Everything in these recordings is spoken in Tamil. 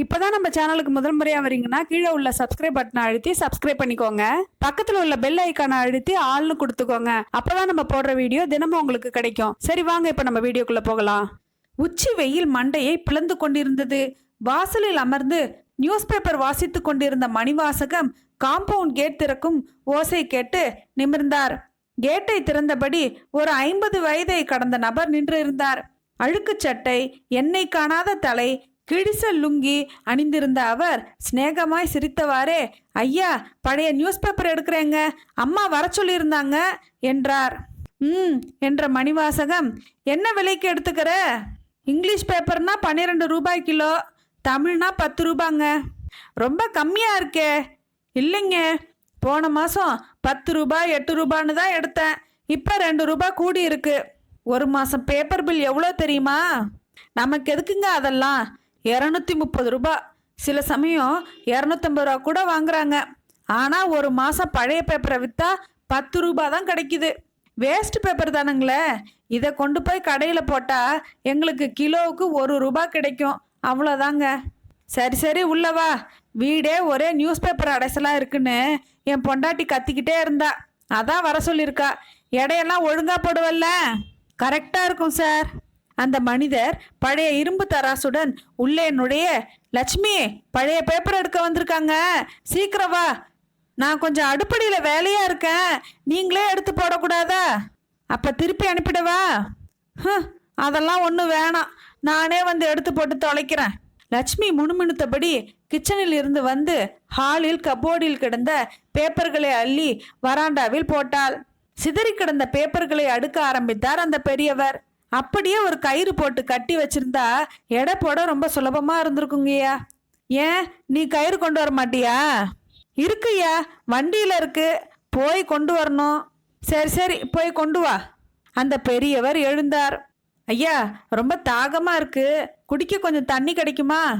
இப்போதான் நம்ம சேனலுக்கு முதல் முறையாக வரீங்கன்னா கீழே உள்ள சப்ஸ்கிரைப் பட்டனை அழுத்தி சப்ஸ்கிரைப் பண்ணிக்கோங்க. பக்கத்தில் உள்ள பெல் ஐக்கானை அழுத்தி ஆள்னு கொடுத்துக்கோங்க. அப்போதான் நம்ம போடுற வீடியோ தினமும் உங்களுக்கு கிடைக்கும். சரி வாங்க இப்போ நம்ம வீடியோக்குள்ளே போகலாம். உச்சி வெயில் மண்டையை பிளந்து கொண்டிருந்தது. வாசலில் அமர்ந்து நியூஸ் பேப்பர் வாசித்துக் கொண்டிருந்த மணிவாசகம் காம்பவுண்ட் கேட் திறக்கும் ஓசை கேட்டு நிமிர்ந்தார். கேட்டை திறந்தபடி ஒரு ஐம்பது வயதை கடந்த நபர் நின்று இருந்தார் அழுக்கு சட்டை எண்ணெய் காணாத தலை கிழிசல் லுங்கி அணிந்திருந்த அவர் சிநேகமாய் சிரித்தவாறே ஐயா பழைய நியூஸ் பேப்பர் எடுக்கிறேங்க. அம்மா வர சொல்லியிருந்தாங்க என்றார். ம் என்ற மணிவாசகம். என்ன விலைக்கு எடுத்துக்கிற? இங்கிலீஷ் பேப்பர்னா பன்னிரெண்டு ரூபாய் கிலோ தமிழ்னா பத்து ரூபாங்க. ரொம்ப கம்மியாக இருக்கே. இல்லைங்க. போன மாதம் பத்து ரூபாய் எட்டு ரூபான்னு தான் எடுத்தேன். இப்போ ரெண்டு ரூபாய் கூடி இருக்கு ஒரு மாதம் பேப்பர் பில் எவ்வளோ தெரியுமா? நமக்கு எதுக்குங்க அதெல்லாம்? இரநூத்தி முப்பது ரூபா. சில சமயம் இரநூத்தம்பது ரூபா கூட வாங்குறாங்க. ஆனால் ஒரு மாதம் பழைய பேப்பரை விற்றா பத்து ரூபா தான் கிடைக்குது. வேஸ்ட் பேப்பர் தானுங்களே. இதை கொண்டு போய் கடையில் போட்டால் எங்களுக்கு கிலோவுக்கு ஒரு ரூபாய் கிடைக்கும். அவ்வளோதாங்க. சரி சரி உள்ளவா வீடே ஒரே நியூஸ் பேப்பர் அடைசலாக இருக்குன்னு என் பொண்டாட்டி கத்திக்கிட்டே இருந்தா. அதான் வர சொல்லியிருக்கா. எடையெல்லாம் ஒழுங்காக போடுவல்ல? கரெக்டாக இருக்கும் சார் அந்த மனிதர் பழைய இரும்பு தராசுடன் உள்ளே நுழைய லட்சுமி பழைய பேப்பர் எடுக்க வந்திருக்காங்க. சீக்கிரம் வா. நான் கொஞ்சம் அடுப்படியில் வேலையாக இருக்கேன். நீங்களே எடுத்து போடக்கூடாதா? அப்போ திருப்பி அனுப்பிடவா அதெல்லாம் ஒன்றும் வேணாம். நானே வந்து எடுத்து போட்டு தொலைக்கிறேன். லட்சுமி முணுமுணுத்தபடி கிச்சனில் இருந்து வந்து ஹாலில் கபோர்டில் கிடந்த பேப்பர்களை அள்ளி வராண்டாவில் போட்டாள். சிதறி கிடந்த பேப்பர்களை அடுக்க ஆரம்பித்தார் அந்த பெரியவர். அப்படியே ஒரு கயிறு போட்டு கட்டி வச்சிருந்தா எடை போட ரொம்ப சுலபமா இருந்திருக்குங்கய்யா. ஏன்? நீ கயிறு கொண்டு வர மாட்டியா? இருக்குய்யா. வண்டியில இருக்கு. போய் கொண்டு வரணும். சரி சரி போய் கொண்டு வா. அந்த பெரியவர் எழுந்தார். ஐயா ரொம்ப தாகமா இருக்கு. குடிக்க கொஞ்சம் தண்ணி கிடைக்குமா?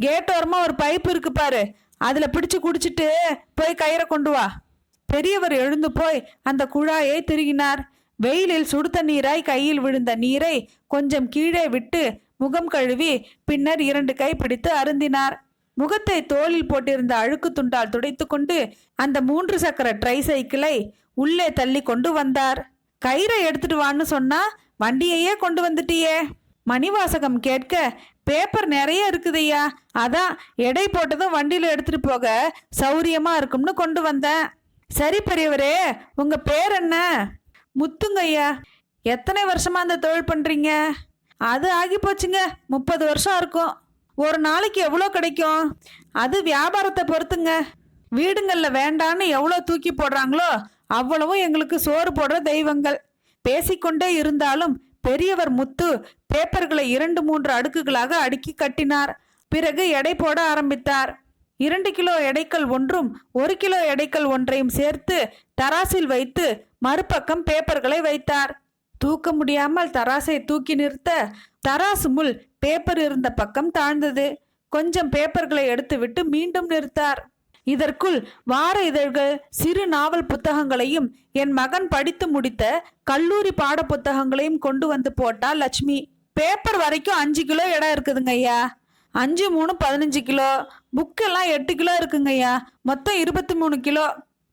கேட்டோரமாக ஒரு பைப்பு இருக்கு பாரு. அதுல பிடிச்சு குடிச்சிட்டு போய் கயிறை கொண்டு வா. பெரியவர் எழுந்து போய் அந்த குழாயை திருகினார். வெயிலில் சுடு தண்ணீராய் கையில் விழுந்த நீரை கொஞ்சம் கீழே விட்டு முகம் கழுவி பின்னர் இரண்டு கை பிடித்து அருந்தினார். முகத்தை தோளில் போட்டிருந்த அழுக்கு துண்டால் துடைத்துக்கொண்டு அந்த மூன்று சக்கர ட்ரை சைக்கிளை உள்ளே தள்ளி கொண்டு வந்தார். கயிறை எடுத்துட்டு வான்னு சொன்னா வண்டியையே கொண்டு வந்துட்டியே. மணிவாசகம் கேட்க பேப்பர் நிறைய இருக்குதையா அதான் எடை போட்டதும் வண்டியில எடுத்துட்டு போக சௌரியமா இருக்கும்னு கொண்டு வந்தேன். சரி பெரியவரே உங்க பேர் என்ன? முத்துங்கய்யா எத்தனை வருஷமா அந்த தொழில் பண்றீங்க? அது ஆகி போச்சுங்க. முப்பது வருஷம் இருக்கும். ஒரு நாளைக்கு எவ்வளோ கிடைக்கும்? அது வியாபாரத்தை பொறுத்துங்க. வீடுங்களில் வேண்டான்னு எவ்வளோ தூக்கி போடுறாங்களோ அவ்வளவும் எங்களுக்கு சோறு போடுற தெய்வங்கள். பேசிக்கொண்டே இருந்தாலும் பெரியவர் முத்து பேப்பர்களை இரண்டு மூன்று அடுக்குகளாக அடுக்கி கட்டினார். பிறகு எடை போட ஆரம்பித்தார். இரண்டு கிலோ எடைக்கல் ஒன்றும் ஒரு கிலோ எடைக்கல் ஒன்றையும் சேர்த்து தராசில் வைத்து மறுபக்கம் பேப்பர்களை வைத்தார். தூக்க முடியாமல் தராசை தூக்கி நிறுத்த தராசு முள் பேப்பர் இருந்த பக்கம் தாழ்ந்தது. கொஞ்சம் பேப்பர்களை எடுத்துவிட்டு மீண்டும் நிறுத்தார். இதற்குள் வார இதழ்கள் சிறு நாவல் புத்தகங்களையும் என் மகன் படித்து முடித்த கல்லூரி பாட புத்தகங்களையும் கொண்டு வந்து போட்டா லட்சுமி. பேப்பர் வரைக்கும் அஞ்சு கிலோ இடம் இருக்குதுங்க ஐயா. அஞ்சு மூணு பதினஞ்சு கிலோ. புக்கெல்லாம் எட்டு கிலோ இருக்குங்க ஐயா. மொத்தம் இருபத்தி மூணு கிலோ.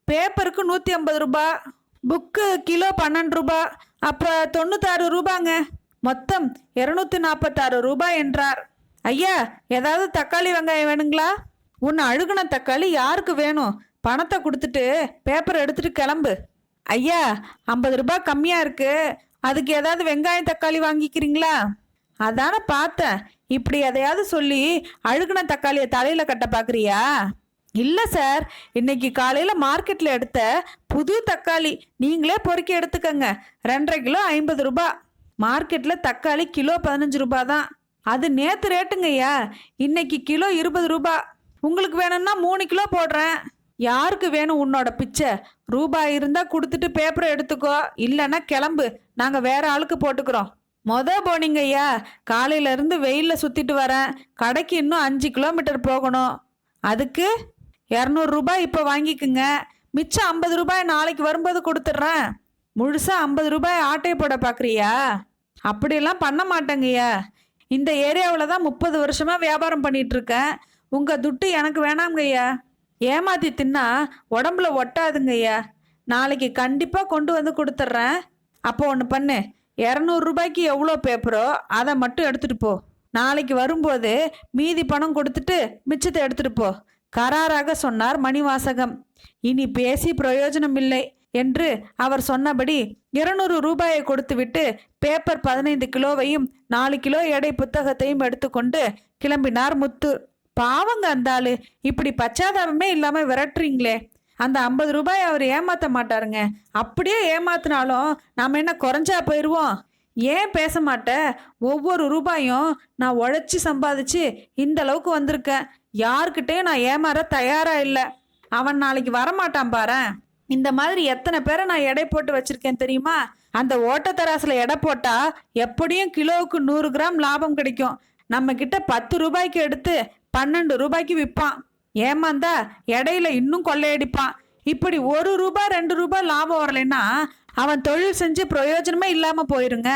பேப்பருக்கு நூற்றி ஐம்பது ரூபாய் புக்கு கிலோ பன்னெண்டு ரூபா. அப்புறம் தொண்ணூத்தாறு ரூபாங்க. மொத்தம் இரநூத்தி நாற்பத்தாறு ரூபாய் என்றார். ஐயா ஏதாவது தக்காளி வெங்காயம் வேணுங்களா? உன்னை அழுகுன தக்காளி யாருக்கு வேணும்? பணத்தை கொடுத்துட்டு பேப்பர் எடுத்துட்டு கிளம்பு. ஐயா ஐம்பது ரூபாய் கம்மியாக இருக்கு. அதுக்கு ஏதாவது வெங்காயம் தக்காளி வாங்கிக்கிறீங்களா? அதான பார்த்தேன். இப்படி எதையாவது சொல்லி அழுகுன தக்காளியை தலையில் கட்ட பார்க்குறியா? இல்லை சார் இன்னைக்கு காலையில் மார்க்கெட்டில் எடுத்த புது தக்காளி நீங்களே பொறுக்கி எடுத்துக்கங்க. ரெண்டரை கிலோ ஐம்பது ரூபா. மார்க்கெட்டில் தக்காளி கிலோ பதினஞ்சு ரூபா தான். அது நேற்று ரேட்டுங்கய்யா இன்னைக்கு கிலோ இருபது ரூபா. உங்களுக்கு வேணும்னா மூணு கிலோ போடுறேன். யாருக்கு வேணும் உன்னோட பிச்சை? ரூபாய் இருந்தால் கொடுத்துட்டு பேப்பரை எடுத்துக்கோ. இல்லைன்னா கிளம்பு. நாங்கள் வேற ஆளுக்கு போட்டுக்கிறோம். மொத போனீங்க ஐயா. காலையில இருந்து வெயிலில் சுற்றிட்டு வரேன். கடைக்கு இன்னும் அஞ்சு கிலோமீட்டர் போகணும். அதுக்கு இரநூறு ரூபாய் இப்போ வாங்கிக்குங்க. மிச்சம் ஐம்பது ரூபாய் நாளைக்கு வரும்போது கொடுத்துட்றேன். முழுசாக ஐம்பது ரூபாய் ஆட்டை போட பார்க்குறியா அப்படியெல்லாம் பண்ண மாட்டேங்கய்யா. இந்த ஏரியாவில் தான் முப்பது வருஷமாக வியாபாரம் பண்ணிகிட்ருக்கேன் உங்கள் துட்டு எனக்கு வேணாங்கய்யா ஏமாற்றி ஏமாத்தி தின்னா உடம்புல ஒட்டாதுங்கய்யா. நாளைக்கு கண்டிப்பாக கொண்டு வந்து கொடுத்துட்றேன். அப்போ ஒன்று பண்ணு. இரநூறு ரூபாய்க்கு எவ்வளோ பேப்பரோ அதை மட்டும் எடுத்துகிட்டு போ. நாளைக்கு வரும்போது மீதி பணம் கொடுத்துட்டு மிச்சத்தை எடுத்துகிட்டு போ. கராராக சொன்னார் மணிவாசகம். இனி பேசி பிரயோஜனம் இல்லை என்று அவர் சொன்னபடி இருநூறு ரூபாயை கொடுத்துவிட்டு பேப்பர் பதினைந்து கிலோவையும் நாலு கிலோ எடை புத்தகத்தையும் எடுத்துக்கொண்டு கிளம்பினார் முத்து. பாவங்க அந்த இப்படி பச்சாதாபமே இல்லாம விரட்டுறீங்களே. அந்த ஐம்பது ரூபாய் அவர் ஏமாத்த மாட்டாருங்க. அப்படியே ஏமாத்தினாலும் நாம் என்ன குறைஞ்சா போயிடுவோம் ஏன் பேச மாட்ட? ஒவ்வொரு ரூபாயும் நான் உழைச்சி சம்பாதிச்சு இந்த அளவுக்கு வந்திருக்கேன். யாருக்கிட்டேயும் நான் ஏமாற தயாரா இல்லை. அவன் நாளைக்கு வரமாட்டான் பாரேன் இந்த மாதிரி எத்தனை பேரை நான் எடை போட்டு வச்சிருக்கேன் தெரியுமா? அந்த ஓட்டத்தராசில் எடை போட்டா எப்படியும் கிலோவுக்கு நூறு கிராம் லாபம் கிடைக்கும். நம்ம கிட்ட பத்து ரூபாய்க்கு எடுத்து பன்னெண்டு ரூபாய்க்கு விற்பான் ஏமாந்தா இடையில இன்னும் கொள்ளையடிப்பான். இப்படி ஒரு ரூபாய் ரெண்டு ரூபாய் லாபம் வரலைன்னா அவன் தொழில் செஞ்சு பிரயோஜனமே இல்லாம போயிருங்க.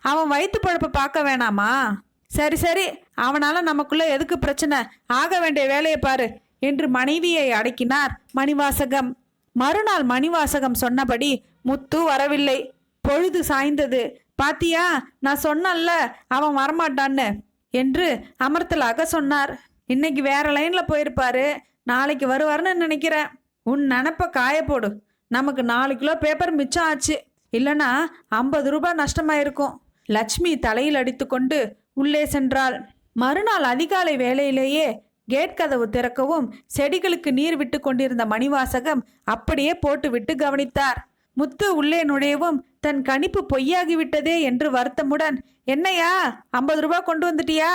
அவன் வயிற்று பழப்பை பார்க்க வேணாமா? சரி சரி. அவனால நமக்குள்ள எதுக்கு பிரச்சனை? ஆக வேண்டிய வேலையை பாரு. என்று மனைவியை அடக்கினார் மணிவாசகம். மறுநாள் மணிவாசகம் சொன்னபடி முத்து வரவில்லை. பொழுது சாய்ந்தது. பாத்தியா நான் சொன்னல்ல அவன் வரமாட்டான்னு என்று அமர்த்தலாக சொன்னார். இன்னைக்கு வேற லைன்ல போயிருப்பாரு. நாளைக்கு வருவார்னு நினைக்கிறேன். உன் நினப்ப காய போடு. நமக்கு நாலு கிலோ பேப்பர் மிச்சம் ஆச்சு. இல்லைன்னா ஐம்பது ரூபாய் நஷ்டமாயிருக்கும். லட்சுமி தலையில் அடித்துக்கொண்டு உள்ளே சென்றாள். மறுநாள் அதிகாலை வேளையிலேயே கேட் கதவு திறக்கவும் செடிகளுக்கு நீர் விட்டு கொண்டிருந்த மணிவாசகம் அப்படியே போட்டுவிட்டு கவனித்தார். முத்து உள்ளே நுழையவும் தன் கணிப்பு பொய்யாகிவிட்டதே என்று வருத்தமுடன் என்னையா ஐம்பது ரூபாய் கொண்டு வந்துட்டியா?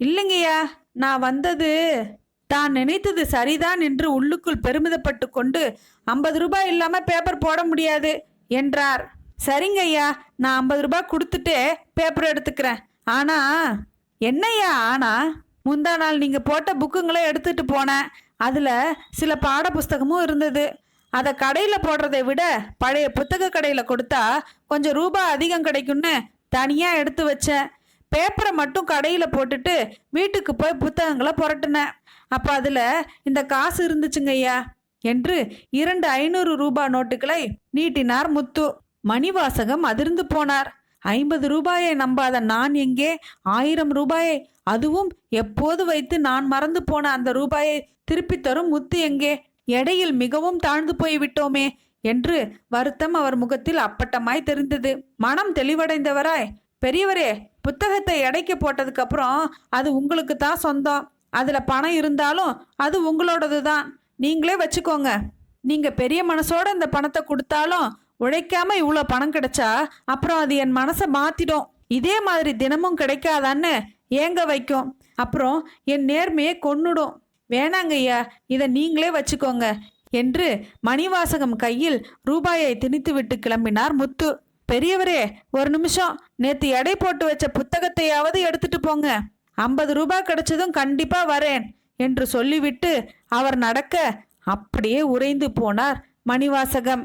இல்லைங்கய்யா நான் வந்தது தான் நினைத்தது சரிதான் என்று உள்ளுக்குள் பெருமிதப்பட்டு கொண்டு ஐம்பது ரூபாய் இல்லாம பேப்பர் போட முடியாது என்றார். சரிங்கய்யா நான் ஐம்பது ரூபாய் கொடுத்துட்டு பேப்பர் எடுத்துக்கிறேன். ஆனா என்னய்யா ஆனா? முந்தா நாள் நீங்கள் போட்ட புக்குங்களை எடுத்துட்டு போனேன். அதில் சில பாட புஸ்தகமும் இருந்தது. அதை கடையில் போடுறதை விட பழைய புத்தக கடையில் கொடுத்தா கொஞ்சம் ரூபாய் அதிகம் கிடைக்கும்னு தனியாக எடுத்து வச்சேன். பேப்பரை மட்டும் கடையில் போட்டுட்டு வீட்டுக்கு போய் புத்தகங்களை புரட்டினேன். அப்போ அதில் இந்த காசு இருந்துச்சுங்க ஐயா என்று இரண்டு ஐநூறு ரூபாய் நோட்டுகளை நீட்டினார் முத்து. மணிவாசகம் அதிர்ந்து போனார். ஐம்பது ரூபாயை நம்பாத நான் எங்கே? ஆயிரம் ரூபாயை அதுவும் எப்போது வைத்து நான் மறந்து போன அந்த ரூபாயை திருப்பி தரும் முத்து எங்கே? எடையில் மிகவும் தாழ்ந்து போய் விட்டோமே என்று வருத்தம் அவர் முகத்தில் அப்பட்டமாய் தெரிந்தது. மனம் தெளிவடைந்தவராய் பெரியவரே புத்தகத்தை எடைக்கு போட்டதுக்கு அப்புறம் அது உங்களுக்கு தான் சொந்தம். அதுல பணம் இருந்தாலும் அது உங்களோடது தான் நீங்களே வச்சுக்கோங்க. நீங்க பெரிய மனசோட இந்த பணத்தை கொடுத்தாலும் உழைக்காம இவ்வளோ பணம் கிடைச்சா அப்புறம் அது என் மனசை மாத்திடும். இதே மாதிரி தினமும் கிடைக்காதான்னு ஏங்க வைக்கும்? அப்புறம் என் நேர்மையை கொன்னுடும். வேணாங்க ஐயா இதை நீங்களே வச்சுக்கோங்க என்று மணிவாசகம் கையில் ரூபாயை திணித்துவிட்டு கிளம்பினார் முத்து. பெரியவரே ஒரு நிமிஷம். நேத்து எடை போட்டு வச்ச புத்தகத்தையாவது எடுத்துட்டு போங்க. ஐம்பது ரூபாய் கிடைச்சதும் கண்டிப்பா வரேன் என்று சொல்லிவிட்டு அவர் நடக்க அப்படியே உறைந்து போனார் மணிவாசகம்.